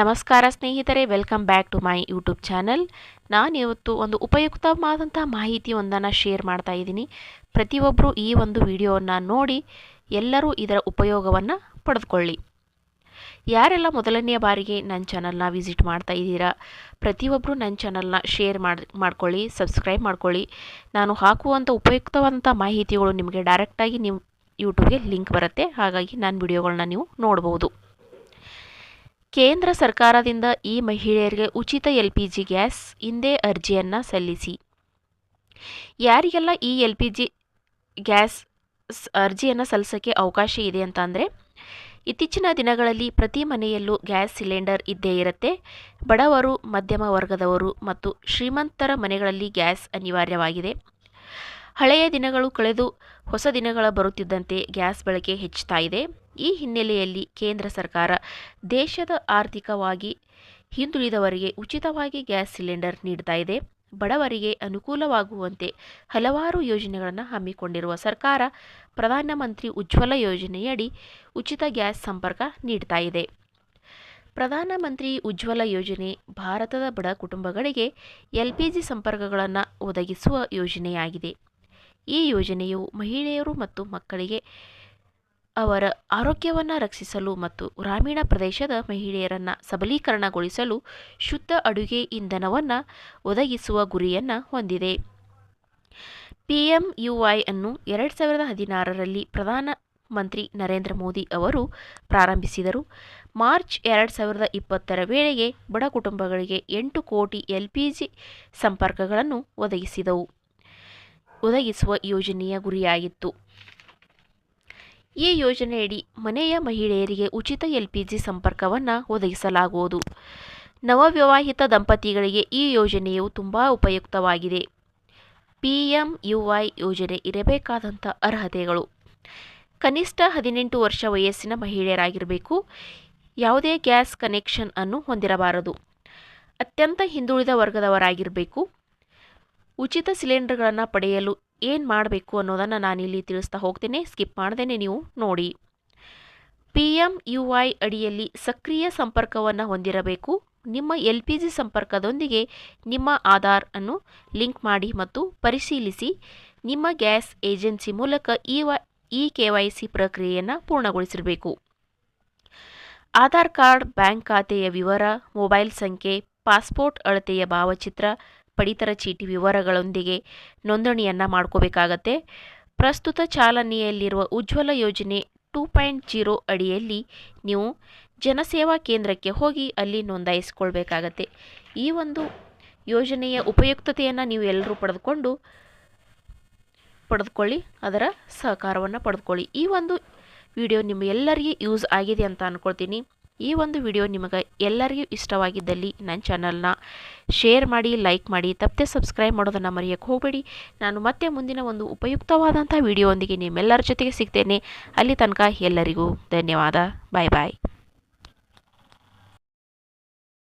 ನಮಸ್ಕಾರ ಸ್ನೇಹಿತರೆ welcome back to my YouTube channel ನಾನು ಇವತ್ತು ಒಂದು ಉಪಯುಕ್ತವಾದಂಥ ಮಾಹಿತಿಯೊಂದನ್ನು ಶೇರ್ ಮಾಡ್ತಾ ಇದ್ದೀನಿ. ಪ್ರತಿಯೊಬ್ಬರು ಈ ಒಂದು ವಿಡಿಯೋವನ್ನು ನೋಡಿ ಎಲ್ಲರೂ ಇದರ ಉಪಯೋಗವನ್ನು ಪಡೆದುಕೊಳ್ಳಿ. ಯಾರೆಲ್ಲ ಮೊದಲನೆಯ ಬಾರಿಗೆ ನನ್ನ ಚಾನಲ್ನ ವಿಸಿಟ್ ಮಾಡ್ತಾ ಇದ್ದೀರಾ ಪ್ರತಿಯೊಬ್ಬರು ನನ್ನ ಚಾನಲ್ನ ಶೇರ್ ಮಾಡಿ, ಮಾಡ್ಕೊಳ್ಳಿ ಸಬ್ಸ್ಕ್ರೈಬ್ ಮಾಡ್ಕೊಳ್ಳಿ. ನಾನು ಹಾಕುವಂಥ ಉಪಯುಕ್ತವಾದಂಥ ಮಾಹಿತಿಗಳು ನಿಮಗೆ ಡೈರೆಕ್ಟಾಗಿ ನಿಮ್ಮ ಯೂಟ್ಯೂಬ್ಗೆ ಲಿಂಕ್ ಬರುತ್ತೆ. ಹಾಗಾಗಿ ನನ್ನ ವಿಡಿಯೋಗಳನ್ನ ನೀವು ನೋಡ್ಬೋದು. ಕೇಂದ್ರ ಸರ್ಕಾರದಿಂದ ಈ ಮಹಿಳೆಯರಿಗೆ ಉಚಿತ ಎಲ್ ಪಿ ಜಿ ಗ್ಯಾಸ್ ಹಿಂದೆ ಅರ್ಜಿಯನ್ನು ಸಲ್ಲಿಸಿ. ಯಾರಿಗೆಲ್ಲ ಈ ಎಲ್ ಪಿ ಜಿ ಗ್ಯಾಸ್ ಅರ್ಜಿಯನ್ನು ಸಲ್ಲಿಸೋಕ್ಕೆ ಅವಕಾಶ ಇದೆ ಅಂತ ಅಂದರೆ, ಇತ್ತೀಚಿನ ದಿನಗಳಲ್ಲಿ ಪ್ರತಿ ಮನೆಯಲ್ಲೂ ಗ್ಯಾಸ್ ಸಿಲಿಂಡರ್ ಇದ್ದೇ ಇರುತ್ತೆ. ಬಡವರು, ಮಧ್ಯಮ ವರ್ಗದವರು ಮತ್ತು ಶ್ರೀಮಂತರ ಮನೆಗಳಲ್ಲಿ ಗ್ಯಾಸ್ ಅನಿವಾರ್ಯವಾಗಿದೆ. ಹಳೆಯ ದಿನಗಳು ಕಳೆದು ಹೊಸ ದಿನಗಳ ಬರುತ್ತಿದ್ದಂತೆ ಗ್ಯಾಸ್ ಬಳಕೆ ಹೆಚ್ಚುತ್ತಾ ಇದೆ. ಈ ಹಿನ್ನೆಲೆಯಲ್ಲಿ ಕೇಂದ್ರ ಸರ್ಕಾರ ದೇಶದ ಆರ್ಥಿಕವಾಗಿ ಹಿಂದುಳಿದವರಿಗೆ ಉಚಿತವಾಗಿ ಗ್ಯಾಸ್ ಸಿಲಿಂಡರ್ ನೀಡ್ತಾ ಇದೆ. ಬಡವರಿಗೆ ಅನುಕೂಲವಾಗುವಂತೆ ಹಲವಾರು ಯೋಜನೆಗಳನ್ನು ಹಮ್ಮಿಕೊಂಡಿರುವ ಸರ್ಕಾರ ಪ್ರಧಾನಮಂತ್ರಿ ಉಜ್ವಲ ಯೋಜನೆಯಡಿ ಉಚಿತ ಗ್ಯಾಸ್ ಸಂಪರ್ಕ ನೀಡ್ತಾ ಇದೆ. ಪ್ರಧಾನಮಂತ್ರಿ ಉಜ್ವಲ ಯೋಜನೆ ಭಾರತದ ಬಡ ಕುಟುಂಬಗಳಿಗೆ ಎಲ್ ಪಿ ಜಿ ಸಂಪರ್ಕಗಳನ್ನು ಒದಗಿಸುವ ಯೋಜನೆಯಾಗಿದೆ. ಈ ಯೋಜನೆಯು ಮಹಿಳೆಯರು ಮತ್ತು ಮಕ್ಕಳಿಗೆ ಅವರ ಆರೋಗ್ಯವನ್ನು ರಕ್ಷಿಸಲು ಮತ್ತು ಗ್ರಾಮೀಣ ಪ್ರದೇಶದ ಮಹಿಳೆಯರನ್ನು ಸಬಲೀಕರಣಗೊಳಿಸಲು ಶುದ್ಧ ಅಡುಗೆ ಇಂಧನವನ್ನು ಒದಗಿಸುವ ಗುರಿಯನ್ನು ಹೊಂದಿದೆ. ಪಿ ಎಂ ಯು ವೈ ಅನ್ನು ಎರಡು ಸಾವಿರದ ಹದಿನಾರರಲ್ಲಿ ಪ್ರಧಾನಮಂತ್ರಿ ನರೇಂದ್ರ ಮೋದಿ ಅವರು ಪ್ರಾರಂಭಿಸಿದರು. ಮಾರ್ಚ್ ಎರಡು ಸಾವಿರದ ಇಪ್ಪತ್ತರ ವೇಳೆಗೆ ಬಡ ಕುಟುಂಬಗಳಿಗೆ ಎಂಟು ಕೋಟಿ ಎಲ್ ಪಿ ಜಿ ಸಂಪರ್ಕಗಳನ್ನು ಒದಗಿಸಿದವು. ಒದಗಿಸುವ ಯೋಜನೆಯ ಗುರಿಯಾಗಿತ್ತು. ಈ ಯೋಜನೆಯಡಿ ಮನೆಯ ಮಹಿಳೆಯರಿಗೆ ಉಚಿತ ಎಲ್ ಪಿ ಜಿ ಸಂಪರ್ಕವನ್ನು ಒದಗಿಸಲಾಗುವುದು. ನವವಿವಾಹಿತ ದಂಪತಿಗಳಿಗೆ ಈ ಯೋಜನೆಯು ತುಂಬ ಉಪಯುಕ್ತವಾಗಿದೆ. ಪಿ ಎಂ ಯು ವೈ ಯೋಜನೆ ಇರಬೇಕಾದಂಥ ಅರ್ಹತೆಗಳು. ಕನಿಷ್ಠ ಹದಿನೆಂಟು ವರ್ಷ ವಯಸ್ಸಿನ ಮಹಿಳೆಯರಾಗಿರಬೇಕು. ಯಾವುದೇ ಗ್ಯಾಸ್ ಕನೆಕ್ಷನ್ ಅನ್ನು ಹೊಂದಿರಬಾರದು. ಅತ್ಯಂತ ಹಿಂದುಳಿದ ವರ್ಗದವರಾಗಿರಬೇಕು. ಉಚಿತ ಸಿಲಿಂಡರ್ಗಳನ್ನು ಪಡೆಯಲು ಏನು ಮಾಡಬೇಕು ಅನ್ನೋದನ್ನು ನಾನಿಲ್ಲಿ ತಿಳಿಸ್ತಾ ಹೋಗ್ತೇನೆ. ಸ್ಕಿಪ್ ಮಾಡ್ದೇನೆ ನೀವು ನೋಡಿ. ಪಿ ಎಂ ಯು ಐ ಅಡಿಯಲ್ಲಿ ಸಕ್ರಿಯ ಸಂಪರ್ಕವನ್ನು ಹೊಂದಿರಬೇಕು. ನಿಮ್ಮ ಎಲ್ ಪಿ ಜಿ ಸಂಪರ್ಕದೊಂದಿಗೆ ನಿಮ್ಮ ಆಧಾರ್ ಅನ್ನು ಲಿಂಕ್ ಮಾಡಿ ಮತ್ತು ಪರಿಶೀಲಿಸಿ. ನಿಮ್ಮ ಗ್ಯಾಸ್ ಏಜೆನ್ಸಿ ಮೂಲಕ ಈ ವ ಇ ಕೆ ವೈ ಸಿ ಪ್ರಕ್ರಿಯೆಯನ್ನು ಪೂರ್ಣಗೊಳಿಸಿರಬೇಕು. ಆಧಾರ್ ಕಾರ್ಡ್, ಬ್ಯಾಂಕ್ ಖಾತೆಯ ವಿವರ, ಮೊಬೈಲ್ ಸಂಖ್ಯೆ, ಪಾಸ್ಪೋರ್ಟ್ ಅಳತೆಯ ಭಾವಚಿತ್ರ ಪಡಿತರ ಚೀಟಿ ವಿವರಗಳೊಂದಿಗೆ ನೋಂದಣಿಯನ್ನು ಮಾಡ್ಕೋಬೇಕಾಗತ್ತೆ. ಪ್ರಸ್ತುತ ಚಾಲನೆಯಲ್ಲಿರುವ ಉಜ್ವಲ ಯೋಜನೆ ಟೂ ಪಾಯಿಂಟ್ ಜೀರೋ ಅಡಿಯಲ್ಲಿ ನೀವು ಜನಸೇವಾ ಕೇಂದ್ರಕ್ಕೆ ಹೋಗಿ ಅಲ್ಲಿ ನೋಂದಾಯಿಸಿಕೊಳ್ಬೇಕಾಗತ್ತೆ. ಈ ಒಂದು ಯೋಜನೆಯ ಉಪಯುಕ್ತತೆಯನ್ನು ನೀವು ಎಲ್ಲರೂ ಪಡೆದುಕೊಂಡು, ಪಡೆದುಕೊಳ್ಳಿ, ಅದರ ಸಹಕಾರವನ್ನು ಪಡೆದುಕೊಳ್ಳಿ. ಈ ಒಂದು ವಿಡಿಯೋ ನಿಮ್ಮ ಎಲ್ಲರಿಗೆ ಯೂಸ್ ಆಗಿದೆ ಅಂತ ಅಂದ್ಕೊಳ್ತೀನಿ ಈ ಒಂದು ವಿಡಿಯೋ ನಿಮಗೆ ಎಲ್ಲರಿಗೂ ಇಷ್ಟವಾಗಿದ್ದಲ್ಲಿ ನನ್ನ ಚಾನಲ್ನ ಶೇರ್ ಮಾಡಿ, ಲೈಕ್ ಮಾಡಿ, ತಪ್ಪದೆ ಸಬ್ಸ್ಕ್ರೈಬ್ ಮಾಡೋದನ್ನು ಮರೆಯೋಕ್ಕೆ ಹೋಗಬೇಡಿ. ನಾನು ಮತ್ತೆ ಮುಂದಿನ ಒಂದು ಉಪಯುಕ್ತವಾದಂಥ ವಿಡಿಯೋವೊಂದಿಗೆ ನಿಮ್ಮೆಲ್ಲರ ಜೊತೆಗೆ ಸಿಗ್ತೇನೆ. ಅಲ್ಲಿ ತನಕ ಎಲ್ಲರಿಗೂ ಧನ್ಯವಾದ. ಬಾಯ್ ಬಾಯ್.